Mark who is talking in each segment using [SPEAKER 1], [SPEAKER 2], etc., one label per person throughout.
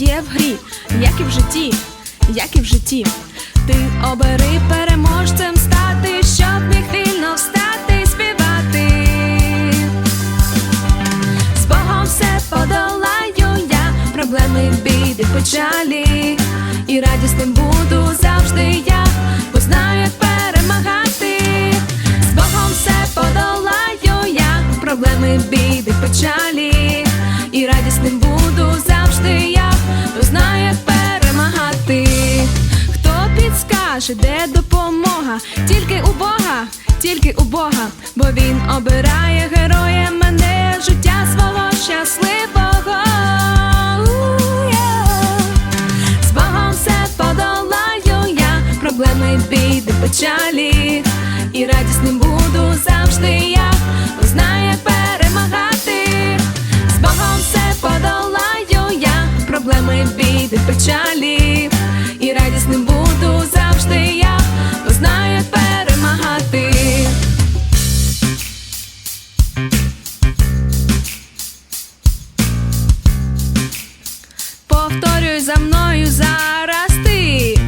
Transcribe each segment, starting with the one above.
[SPEAKER 1] є в грі, як і в житті, як і в житті. Ти обери переможцем стати, щоб міг вільно встати і співати. З Богом все подолаю я, проблеми, біди, печалі. І радісним буду завжди я, бо знаю, як перемагати. З Богом все подолаю я, проблеми, біди, печалі. І радісним буду завжди я, бо знаю, як перемагати. Хто підскаже, де допомога? Тільки у Бога, тільки у Бога, бо він обирає героя мене, життя свого щасливого. З Богом все подолаю я, проблеми, біди, печалі. І радісним буду завжди я, печалі. І радісним буду завжди я, бо знаю, перемагати. Повторюй за мною зараз ти.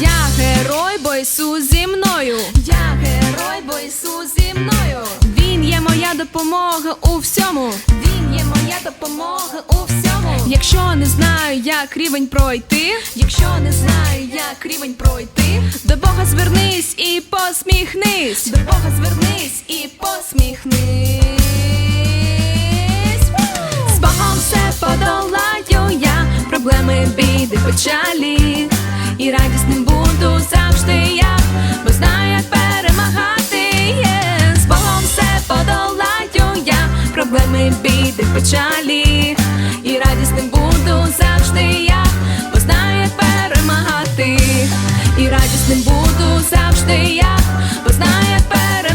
[SPEAKER 1] Я герой, бо Ісус зі мною. Я герой, бо Ісус зі мною. Він є моя допомога у всьому. Він є моя допомога у всьому. Якщо не знаю, як рівень пройти, якщо не знаю, як рівень пройти, до Бога звернись і посміхнись. До Бога звернись і посміхнись. З Богом все подолаю я, проблеми, біди, печалі. І радісним буду завжди я, ним буду завжди я, бо знаю перед.